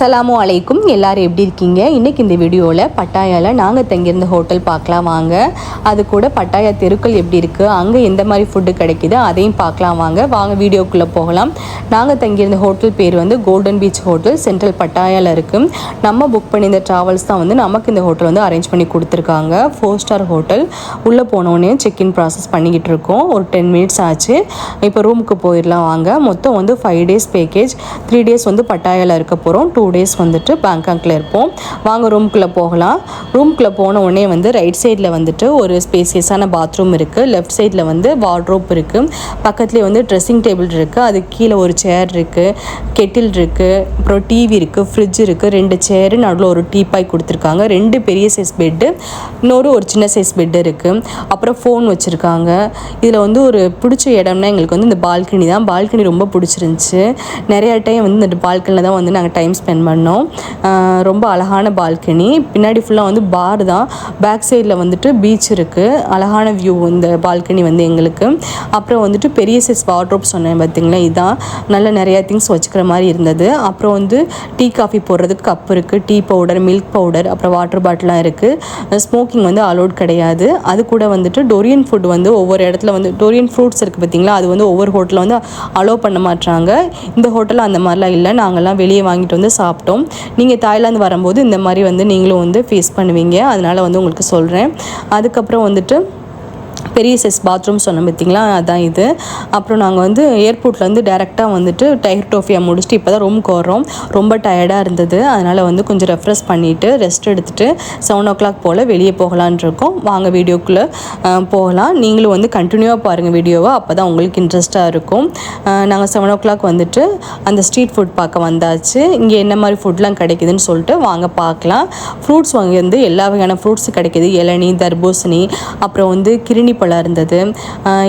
அஸ்ஸலாமு அலைக்கும். எல்லாரும் எப்படி இருக்கீங்க? இன்றைக்கி இந்த வீடியோவில் பட்டாயாவில் நாங்கள் தங்கியிருந்த ஹோட்டல் பார்க்கலாம் வாங்க. அது கூட பட்டாயா தெருக்கள் எப்படி இருக்குது அங்கே எந்த மாதிரி ஃபுட்டு கிடைக்கிது? அதையும் பார்க்கலாம் வாங்க. வாங்க வீடியோக்குள்ளே போகலாம். நாங்கள் தங்கியிருந்த ஹோட்டல் பேர் வந்து கோல்டன் பீச் ஹோட்டல் சென்ட்ரல் பட்டாயாவில் இருக்குது நம்ம புக் பண்ணியிருந்த ட்ராவல்ஸ் தான் வந்து நமக்கு இந்த ஹோட்டல் வந்து அரேஞ்ச் பண்ணி கொடுத்துருக்காங்க. ஃபோர் ஸ்டார் ஹோட்டல் உள்ளே போனோடனே செக்இன் ப்ராசஸ் பண்ணிக்கிட்டு இருக்கோம். ஒரு டென் மினிட்ஸ் ஆச்சு. இப்போ ரூமுக்கு போயிடலாம் வாங்க. மொத்தம் வந்து five days package three days வந்து பட்டாயாவில் இருக்க போகிறோம் டூ டேஸ் வந்துட்டு பேங்காக்கில் இருப்போம். வாங்க ரூம்குள்ளே போகலாம். ரூம்குள்ளே போன உடனே வந்து ரைட் சைடில் வந்துட்டு ஒரு ஸ்பேசியஸான பாத்ரூம் இருக்குது லெஃப்ட் சைடில் வந்து வார்ட்ரோப் இருக்குது பக்கத்துலேயே வந்து ட்ரெஸ்ஸிங் டேபிள் இருக்குது அது கீழே ஒரு சேர் இருக்குது கெட்டில் இருக்குது அப்புறம் டிவி இருக்குது ஃப்ரிட்ஜ் இருக்குது ரெண்டு சேரு நடுவில் ஒரு டீப்பாய் கொடுத்துருக்காங்க. ரெண்டு பெரிய சைஸ் பெட்டு இன்னொரு ஒரு சின்ன சைஸ் பெட்டு இருக்குது அப்புறம் ஃபோன் வச்சுருக்காங்க. இதில் வந்து ஒரு பிடிச்ச இடம்னா எங்களுக்கு வந்து இந்த பால்கனி தான். பால்கனி ரொம்ப பிடிச்சிருந்துச்சு. நிறையா டைம் வந்து இந்த பால்கனியில் தான் வந்து நாங்கள் டைம் ஸ்பெண்ட் பண்ணோம். ரொம்ப அழகான பால்கனி. பின்னாடி ஃபுல்லாக வந்து பார் தான். பேக் சைடில் வந்துட்டு பீச் இருக்குது அழகான வியூ இந்த பால்கனி வந்து எங்களுக்கு. அப்புறம் வந்துட்டு பெரிய சைஸ் வாட்ரோப் சொன்னேன் பார்த்தீங்களா இதான். நல்ல நிறையா திங்ஸ் வச்சுக்கிற மாதிரி இருந்தது. அப்புறம் வந்து டீ காஃபி போடுறதுக்கு கப் இருக்குது டீ பவுடர் மில்க் பவுடர் அப்புறம் வாட்டர் பாட்டிலாம் இருக்குது ஸ்மோக்கிங் வந்து அலோட் கிடையாது. அது கூட வந்துட்டு டொரியன் ஃபுட் வந்து ஒவ்வொரு இடத்துல வந்து டொரியன் ஃப்ரூட்ஸ் இருக்குது பார்த்தீங்களா அது வந்து ஒவ்வொரு ஹோட்டலில் வந்து அலோவ் பண்ண மாட்டாங்க இந்த ஹோட்டலில் அந்த மாதிரிலாம் இல்லை. நாங்கள்லாம் வெளியே வாங்கிட்டு வந்து சாப்பிட்டோம். நீங்கள் தாய்லாந்து வரும்போது இந்த மாதிரி வந்து நீங்களும் வந்து ஃபேஸ் பண்ணுவீங்க. அதனால் வந்து உங்களுக்கு சொல்கிறேன் அதுக்கப்புறம் வந்துட்டு பெரிய சைஸ் பாத்ரூம் சொன்னோம் பார்த்தீங்களா? அதான் இது. அப்புறம் நாங்கள் வந்து ஏர்போர்ட்லேருந்து டேரெக்டாக வந்துட்டு டைகர் டோஃபியாக முடிச்சுட்டு இப்போ தான் ரூமுக்கு வரோம் ரொம்ப டயர்டாக இருந்தது. அதனால் வந்து கொஞ்சம் ரெஃப்ரெஷ் பண்ணிவிட்டு ரெஸ்ட் எடுத்துகிட்டு செவன் ஓ கிளாக் போல் வெளியே போகலான் இருக்கோம். வாங்க வீடியோக்குள்ளே போகலாம். நீங்களும் வந்து கண்டினியூவாக பாருங்கள் வீடியோவை அப்போ தான் உங்களுக்கு இன்ட்ரெஸ்ட்டாக இருக்கும். நாங்கள் செவன் ஓ கிளாக் வந்துட்டு அந்த ஸ்ட்ரீட் ஃபுட் பார்க்க வந்தாச்சு. இங்கே என்ன மாதிரி ஃபுட்லாம் கிடைக்குதுன்னு சொல்லிட்டு வாங்க பார்க்கலாம். ஃப்ரூட்ஸ் வாங்கி வந்து எல்லா வகையான ஃப்ரூட்ஸ் கிடைக்குது. இளநீ தர்பூசணி அப்புறம் வந்து கிருணி பழம் இருந்தது.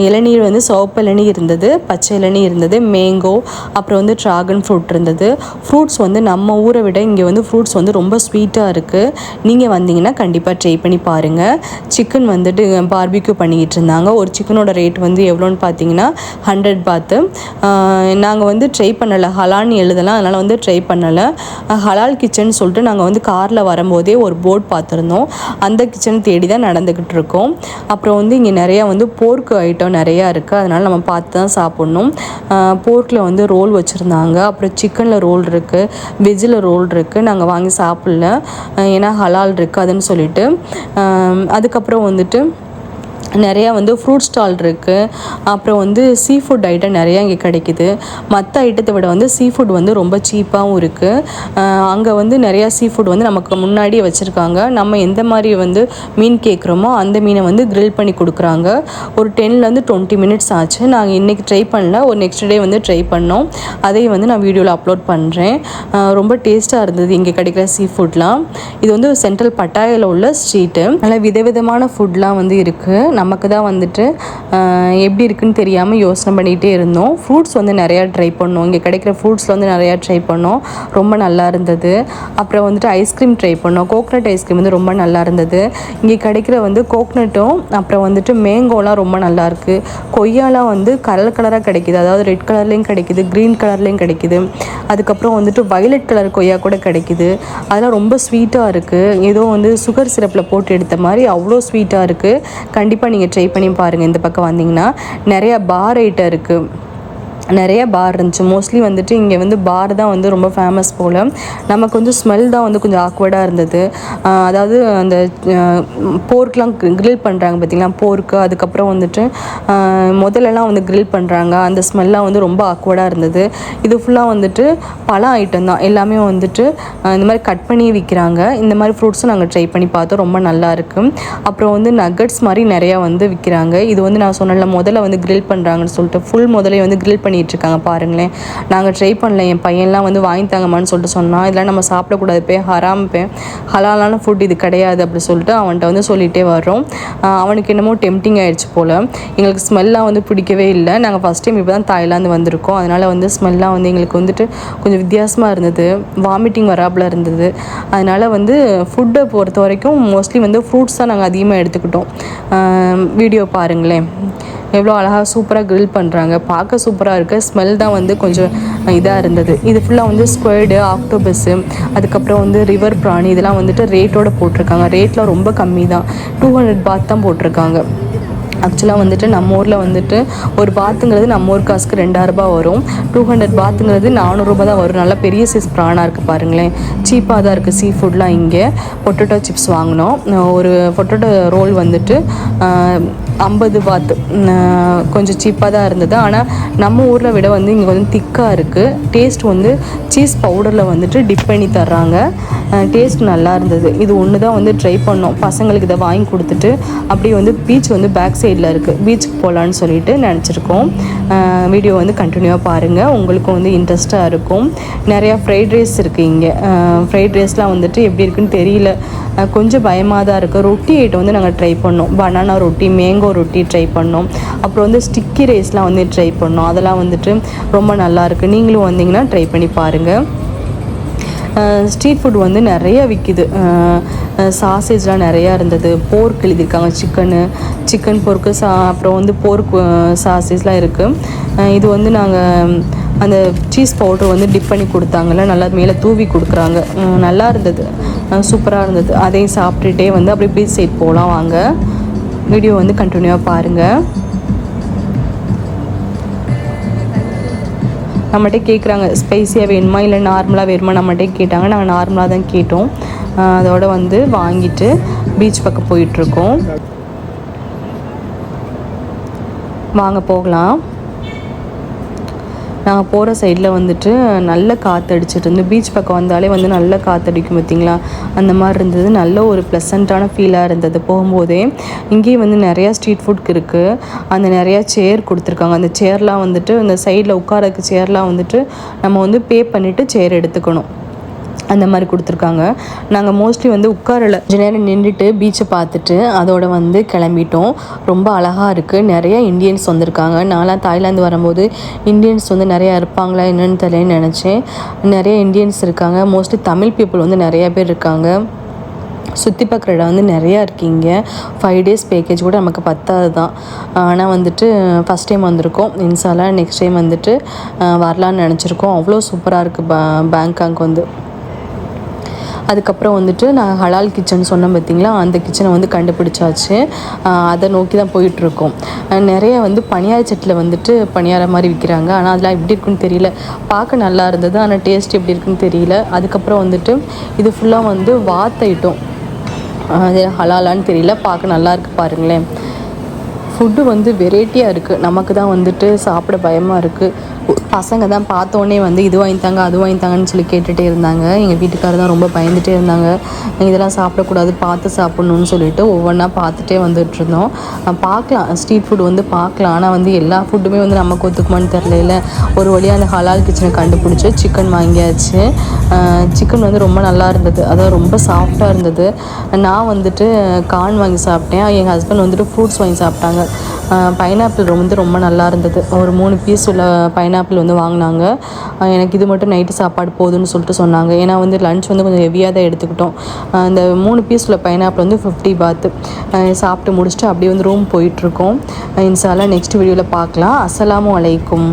இளநீர் வந்து சிவப்பு இளநீ இருந்தது பச்சை இளநீ இருந்தது மேங்கோ அப்புறம் வந்து ட்ராகன் ஃப்ரூட் இருந்தது. ஃப்ரூட்ஸ் வந்து நம்ம ஊரை விட இங்கே வந்து ஃப்ரூட்ஸ் வந்து ரொம்ப ஸ்வீட்டாக இருக்குது நீங்கள் வந்தீங்கன்னா கண்டிப்பாக ட்ரை பண்ணி பாருங்கள் சிக்கன் வந்துட்டு பார்பிக்யூ பண்ணிக்கிட்டு இருந்தாங்க. ஒரு சிக்கனோட ரேட் வந்து எவ்வளோன்னு பார்த்தீங்கன்னா ஹண்ட்ரட் பாத்து நாங்கள் வந்து ட்ரை பண்ணலை. ஹலான்னு எழுதலாம் அதனால் வந்து ட்ரை பண்ணலை. ஹலால் கிச்சன் சொல்லிட்டு நாங்கள் வந்து காரில் வரும்போதே ஒரு போர்ட் பார்த்துருந்தோம் அந்த கிச்சன் தேடி தான் நடந்துக்கிட்டு இருக்கோம். அப்புறம் வந்து இங்கே நிறையா வந்து போர்க்கு ஐட்டம் நிறையா இருக்குது அதனால் நம்ம பார்த்து தான் சாப்பிட்ணும். போர்க்கில் வந்து ரோல் வச்சுருந்தாங்க. அப்புறம் சிக்கனில் ரோல் இருக்குது வெஜ்ஜில் ரோல் இருக்குது நாங்கள் வாங்கி சாப்பிடல. ஏன்னா ஹலால் இருக்காதுன்னு சொல்லிட்டு. அதுக்கப்புறம் வந்துட்டு நிறையா வந்து ஃப்ரூட் ஸ்டால் இருக்குது அப்புறம் வந்து சீ ஃபுட் ஐட்டம் நிறையா இங்கே கிடைக்குது. மற்ற ஐட்டத்தை விட வந்து சீ ஃபுட் வந்து ரொம்ப சீப்பாகவும் இருக்குது அங்கே வந்து நிறையா சீ ஃபுட் வந்து நமக்கு முன்னாடியே வச்சுருக்காங்க. நம்ம எந்த மாதிரி வந்து மீன் கேட்குறோமோ அந்த மீனை வந்து க்ரில் பண்ணி கொடுக்குறாங்க. ஒரு டென்லேருந்து டுவெண்ட்டி மினிட்ஸ் ஆச்சு. நாங்கள் இன்றைக்கி ட்ரை பண்ணல. ஒரு நெக்ஸ்ட் டே வந்து ட்ரை பண்ணோம். அதையும் வந்து நான் வீடியோவில் அப்லோட் பண்ணுறேன் ரொம்ப டேஸ்ட்டாக இருந்தது இங்கே கிடைக்கிற சீ ஃபுட்லாம் இது வந்து சென்ட்ரல் பட்டாயில் உள்ள ஸ்ட்ரீட்டு நல்லா விதவிதமான ஃபுட்லாம் வந்து இருக்குது நமக்கு தான் வந்துட்டு எப்படி இருக்குன்னு தெரியாமல் யோசனை பண்ணிகிட்டே இருந்தோம். ஃப்ரூட்ஸ் வந்து நிறையா ட்ரை பண்ணோம். இங்கே கிடைக்கிற ஃப்ரூட்ஸில் வந்து நிறையா ட்ரை பண்ணோம். ரொம்ப நல்லா இருந்தது. அப்புறம் வந்துட்டு ஐஸ்கிரீம் ட்ரை பண்ணோம். கோக்னட் ஐஸ்கிரீம் வந்து ரொம்ப நல்லா இருந்தது. இங்கே கிடைக்கிற வந்து கோக்னட்டும் அப்புறம் வந்துட்டு மேங்கோலாம் ரொம்ப நல்லாயிருக்கு கொய்யாலாம் வந்து கலர் கலராக கிடைக்குது. அதாவது ரெட் கலர்லேயும் கிடைக்குது க்ரீன் கலர்லேயும் கிடைக்குது. அதுக்கப்புறம் வந்துட்டு வயலட் கலர் கொய்யா கூட கிடைக்குது. அதெல்லாம் ரொம்ப ஸ்வீட்டாக இருக்குது ஏதோ வந்து சுகர் சிரப்பில் போட்டு எடுத்த மாதிரி அவ்வளோ ஸ்வீட்டாக இருக்குது கண்டிப்பாக நீங்கள் ட்ரை பண்ணி பாருங்கள் இந்த பக்கம் வந்தீங்கன்னா நிறையா பார் ஐட்டம் இருக்குது நிறைய பார் இருந்துச்சு. மோஸ்ட்லி வந்துட்டு இங்கே வந்து பார் தான் வந்து ரொம்ப ஃபேமஸ் போல். நமக்கு வந்து ஸ்மெல் தான் வந்து கொஞ்சம் ஆக்வர்டாக இருந்தது. அதாவது அந்த போர்க்லாம் க்ரில் பண்ணுறாங்க பார்த்தீங்களா போர்க்கு அதுக்கப்புறம் வந்துட்டு முதல்லலாம் வந்து க்ரில் பண்ணுறாங்க அந்த ஸ்மெல்லாம் வந்து ரொம்ப ஆக்வர்டாக இருந்தது. இது ஃபுல்லாக வந்துட்டு பழம் ஐட்டம் தான். எல்லாமே வந்துட்டு இந்த மாதிரி கட் பண்ணி விற்கிறாங்க இந்த மாதிரி ஃப்ரூட்ஸும் நாங்கள் ட்ரை பண்ணி பார்த்தோம். ரொம்ப நல்லா இருக்கும் அப்புறம் வந்து நகட்ஸ் மாதிரி நிறையா வந்து விற்கிறாங்க இது வந்து நான் சொன்னல முதல்ல வந்து க்ரில் பண்ணுறாங்கன்னு சொல்லிட்டு ஃபுல் முதலே வந்து க்ரில் பண்ணி இருக்காங்க பாருங்களேன். நாங்கள் ட்ரை பண்ணல என் பையன்லாம் வந்து வாங்கி தாங்கம்மான்னு சொல்லிட்டு சொன்னான் இதெல்லாம் நம்ம சாப்பிடக்கூடாது பே ஹராம் பே. ஹலாலான ஃபுட் இது கிடையாது அப்படி சொல்லிட்டு அவன்கிட்ட வந்து சொல்லிகிட்டே வர்றோம். அவனுக்கு என்னமோ டெம்டிங் ஆகிடுச்சு போல். எங்களுக்கு ஸ்மெல்லாம் வந்து பிடிக்கவே இல்லை. நாங்கள் ஃபஸ்ட் டைம் இப்போ தான் தாய்லாந்து வந்திருக்கோம். அதனால் வந்து ஸ்மெல்லாம் வந்து எங்களுக்கு வந்துட்டு கொஞ்சம் வித்தியாசமாக இருந்தது. வாமிட்டிங் வராப்பில் இருந்தது. அதனால் வந்து ஃபுட்டை பொறுத்த வரைக்கும் மோஸ்ட்லி வந்து ஃப்ரூட்ஸ் தான் நாங்கள் அதிகமாக எடுத்துக்கிட்டோம். வீடியோ பாருங்களேன். எவ்வளோ அழகாக சூப்பராக க்ரில் பண்ணுறாங்க பார்க்க சூப்பராக இருக்குது ஸ்மெல் தான் வந்து கொஞ்சம் இதாக இருந்தது. இது ஃபுல்லாக வந்து ஸ்கொயர்டு ஆக்டோபஸ்ஸு அதுக்கப்புறம் வந்து ரிவர் பிராணி இதெல்லாம் வந்துட்டு ரேட்டோட போட்டிருக்காங்க. ரேட்லாம் ரொம்ப கம்மி தான். டூ ஹண்ட்ரட் பாத் தான் போட்டிருக்காங்க. ஆக்சுவலாக வந்துட்டு நம்ம ஊரில் வந்துட்டு ஒரு பாத்துங்கிறது நம்ம ஊர் காசுக்கு ரெண்டாயிரரூபா வரும். டூ ஹண்ட்ரட் பாத்துங்கிறது நானூறுரூபா தான் வரும். நல்லா பெரிய சைஸ் ப்ரானாக இருக்குது பாருங்களேன். சீப்பாக தான் இருக்குது சீ ஃபுட்லாம் இங்கே. பொட்டேட்டோ சிப்ஸ் வாங்கினோம். ஒரு பொட்டேட்டோ ரோல் வந்துட்டு ஐம்பது பாத்து கொஞ்சம் சீப்பாக தான் இருந்தது. ஆனால் நம்ம ஊரில் விட வந்து இங்கே வந்து திக்காக இருக்குது டேஸ்ட் வந்து சீஸ் பவுடரில் வந்துட்டு டிப் பண்ணி தர்றாங்க. டேஸ்ட் நல்லா இருந்தது. இது ஒன்று தான் வந்து ட்ரை பண்ணோம். பசங்களுக்கு இதை வாங்கி கொடுத்துட்டு அப்படியே வந்து பீச் வந்து பேக் சைடில் இருக்குது பீச்சுக்கு போகலான்னு சொல்லிட்டு நினச்சிருக்கோம். வீடியோ வந்து கண்டினியூவாக பாருங்கள் உங்களுக்கும் வந்து இன்ட்ரெஸ்ட்டாக இருக்கும். நிறையா ஃப்ரைட் ரைஸ் இருக்குது இங்கே. ஃப்ரைட் ரைஸ்லாம் வந்துட்டு எப்படி இருக்குன்னு தெரியல. கொஞ்சம் பயமாக தான் இருக்குது ரொட்டி ஐட்டம் வந்து நாங்கள் ட்ரை பண்ணோம். பனானா ரொட்டி மேங்கோ ரொட்டி ட்ரை பண்ணோம். அப்புறம் வந்து ஸ்டிக்கி ரைஸ்லாம் வந்து ட்ரை பண்ணோம். அதெல்லாம் வந்துட்டு ரொம்ப நல்லாயிருக்கு நீங்களும் வந்தீங்கன்னா ட்ரை பண்ணி பாருங்கள் ஸ்ட்ரீட் ஃபுட் வந்து நிறைய விற்கிது சாசேஜ்லாம் நிறையா இருந்தது. போர்க் எழுதியிருக்காங்க சிக்கனு சிக்கன் போர்க்கு சா அப்புறம் வந்து போர்க் சாசேஜ்லாம் இருக்குது இது வந்து நாங்கள் அந்த சீஸ் பவுடர் வந்து டிப் பண்ணி கொடுத்தாங்கல்ல நல்லா மேலே தூவி கொடுக்குறாங்க. நல்லா இருந்தது. சூப்பராக இருந்தது. அதையும் சாப்பிட்டுட்டே வந்து அப்படியே பீச் சைட் போகலாம் வாங்க. வீடியோ வந்து கண்டினியூவாக பாருங்கள் நம்மகிட்ட கேட்குறாங்க ஸ்பைஸியாக வேணுமா? இல்லை நார்மலாக வேணுமா? நம்மகிட்ட கேட்டாங்க. நாங்கள் நார்மலாக தான் கேட்டோம். அதோடு அதோட வந்து வாங்கிட்டு பீச் பக்கம் போயிட்டுருக்கோம் வாங்க போகலாம். நாங்கள் போகிற சைடில் வந்துட்டு நல்ல காற்று அடிச்சிட்டு இருந்து பீச் பக்கம் வந்தாலே வந்து நல்ல காற்றடிக்கும் பார்த்தீங்களா அந்த மாதிரி இருந்தது. நல்ல ஒரு ப்ளசண்ட்டான ஃபீலாக இருந்தது. போகும்போதே இங்கேயும் வந்து நிறையா ஸ்ட்ரீட் ஃபுட்க்கு இருக்குது அந்த நிறையா சேர் கொடுத்துருக்காங்க. அந்த சேர்லாம் வந்துட்டு அந்த சைடில் உட்காரக்கு சேர்லாம் வந்துட்டு நம்ம வந்து பே பண்ணிவிட்டு சேர் எடுத்துக்கணும். அந்த மாதிரி கொடுத்துருக்காங்க. நாங்கள் மோஸ்ட்லி வந்து உட்காரல. கொஞ்ச நேரம் நின்றுட்டு பீச்சை பார்த்துட்டு அதோட வந்து கிளம்பிட்டோம். ரொம்ப அழகாக இருக்குது நிறைய இந்தியன்ஸ் வந்திருக்காங்க. நான்லாம் தாய்லாந்து வரும்போது இந்தியன்ஸ் வந்து நிறையா இருப்பாங்களா என்னன்னு தெரியலன்னு நினச்சேன். நிறைய இந்தியன்ஸ் இருக்காங்க. மோஸ்ட்லி தமிழ் பீப்புள் வந்து நிறைய பேர் இருக்காங்க. சுற்றி பார்க்குற இடம் வந்து நிறையா இருக்கீங்க ஃபைவ் டேஸ் பேக்கேஜ் கூட நமக்கு பத்தாது தான் ஆனால் வந்துட்டு ஃபஸ்ட் டைம் வந்திருக்கோம். இன்சாலா நெக்ஸ்ட் டைம் வந்துட்டு வரலான்னு நினச்சிருக்கோம். அவ்வளோ சூப்பராக இருக்குது பே பேங்காக் வந்து. அதுக்கப்புறம் வந்துட்டு நான் ஹலால் கிச்சன் சொன்னேன் பார்த்தீங்களா? அந்த கிச்சனை வந்து கண்டுபிடிச்சாச்சு. அதை நோக்கி தான் போயிட்டுருக்கோம். நிறைய வந்து பனியார சட்டில் வந்துட்டு பணியார மாதிரி விற்கிறாங்க ஆனால் அதெல்லாம் எப்படி இருக்குன்னு தெரியல. பார்க்க நல்லா இருந்தது. ஆனால் டேஸ்ட் எப்படி இருக்குன்னு தெரியல. அதுக்கப்புறம் வந்துட்டு இது ஃபுல்லாக வந்து வாத் அது ஹலாலான்னு தெரியல. பார்க்க நல்லா இருக்குது பாருங்களேன். ஃபுட்டு வந்து வெரைட்டியாக இருக்குது நமக்கு தான் வந்துட்டு சாப்பிட பயமாக இருக்குது பசங்க தான் பார்த்தோன்னே வந்து இது வாங்கித்தாங்க அது வாங்கித்தாங்கன்னு சொல்லி கேட்டுகிட்டே இருந்தாங்க. எங்கள் வீட்டுக்காரர் தான் ரொம்ப பயந்துட்டே இருந்தாங்க. இதெல்லாம் சாப்பிடக்கூடாது பார்த்து சாப்பிட்ணுன்னு சொல்லிட்டு ஒவ்வொன்றா பார்த்துட்டே வந்துட்டு இருந்தோம் பார்க்கலாம் ஸ்ட்ரீட் ஃபுட் வந்து பார்க்கலாம். ஆனால் வந்து எல்லா ஃபுட்டுமே வந்து நமக்கு ஒத்துக்குமான்னு தெரியல ஒரு வழியாக அந்த ஹலால் கிச்சனை கண்டுபிடிச்சி சிக்கன் வாங்கியாச்சு. சிக்கன் வந்து ரொம்ப நல்லா இருந்தது. அதாவது ரொம்ப சாஃப்டாக இருந்தது. நான் வந்துட்டு கார்ன் வாங்கி சாப்பிட்டேன். எங்கள் ஹஸ்பண்ட் வந்துட்டு ஃப்ரூட்ஸ் வாங்கி சாப்பிட்டாங்க. பைனாப்பிள் வந்து ரொம்ப நல்லா இருந்தது. ஒரு மூணு பீஸ் உள்ள பைனாப்பிள் வந்து வாங்கினாங்க. எனக்கு இது மட்டும் நைட்டு சாப்பாடு போதும்னு சொல்லிட்டு சொன்னாங்க. ஏன்னா வந்து லன்ச் வந்து கொஞ்சம் ஹெவியாக தான் எடுத்துக்கிட்டோம். அந்த மூணு பீஸ் பைனாப்பிள் வந்து ஃபிஃப்டி பாத்து சாப்பிட்டு முடிச்சுட்டு அப்படியே வந்து ரூம் போயிட்டுருக்கோம் இன்ஷால்லா நெக்ஸ்ட் வீடியோவில் பார்க்கலாம். அஸ்ஸலாமு அலைக்கும்.